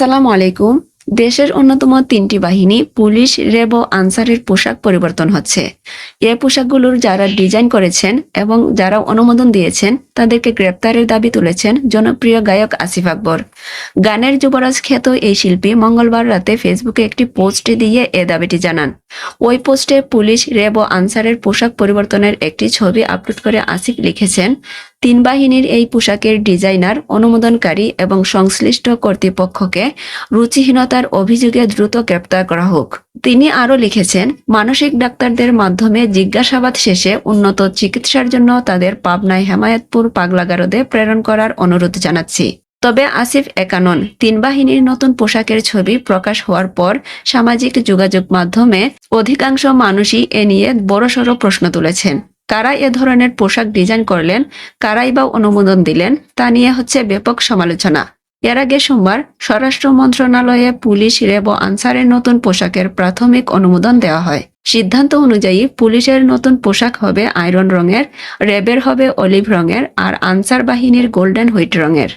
আসসালামু আলাইকুম। দেশের অন্যতম তিনটি বাহিনী পুলিশ র্যাব ও আনসারের পোশাক পরিবর্তন হচ্ছে। এই পোশাকগুলোর যারা ডিজাইন করেছেন এবং যারা অনুমোদন দিয়েছেন, তাদেরকে গ্রেপ্তারের দাবি তুলেছেন জনপ্রিয় গায়ক আসিফ আকবর। গানের যুবরাজ খ্যাত এই শিল্পী মঙ্গলবার রাতে ফেসবুকে একটি পোস্ট দিয়ে এ দাবিটি জানান। ওই পোস্টে পুলিশ র্যাব ও আনসারের পোশাক পরিবর্তনের একটি ছবি আপলোড করে আসিফ লিখেছেন তিন বাহিনীর এই পোশাকের ডিজাইনার, অনুমোদনকারী এবং সংশ্লিষ্ট কর্তৃপক্ষকে রুচিহীনতার অভিযোগে দ্রুত গ্রেপ্তার করা হোক। তিনি আরও লিখেছেন, মানসিক ডাক্তারদের মাধ্যমে জিজ্ঞাসাবাদ শেষে উন্নত চিকিৎসার জন্য তাদের পাবনায় হেমায়তপুর পাগলাগারদে প্রেরণ করার অনুরোধ জানাচ্ছি। তবে আসিফ একানন তিন বাহিনীর নতুন পোশাকের ছবি প্রকাশ হওয়ার পর সামাজিক যোগাযোগ মাধ্যমে অধিকাংশ মানুষই এ নিয়ে বড়সড় প্রশ্ন তুলেছেন। কারা এ ধরনের পোশাক ডিজাইন করলেন, কারাই বা অনুমোদন দিলেন, তা নিয়ে হচ্ছে ব্যাপক সমালোচনা। এর আগে সোমবার স্বরাষ্ট্র মন্ত্রণালয়ে পুলিশ রেব আনসারের নতুন পোশাকের প্রাথমিক অনুমোদন দেওয়া হয়। সিদ্ধান্ত অনুযায়ী পুলিশের নতুন পোশাক হবে আয়রন রঙের রেবের হবে অলিভ রঙের, আর আনসার বাহিনীর গোল্ডেন হোয়াইট রঙের।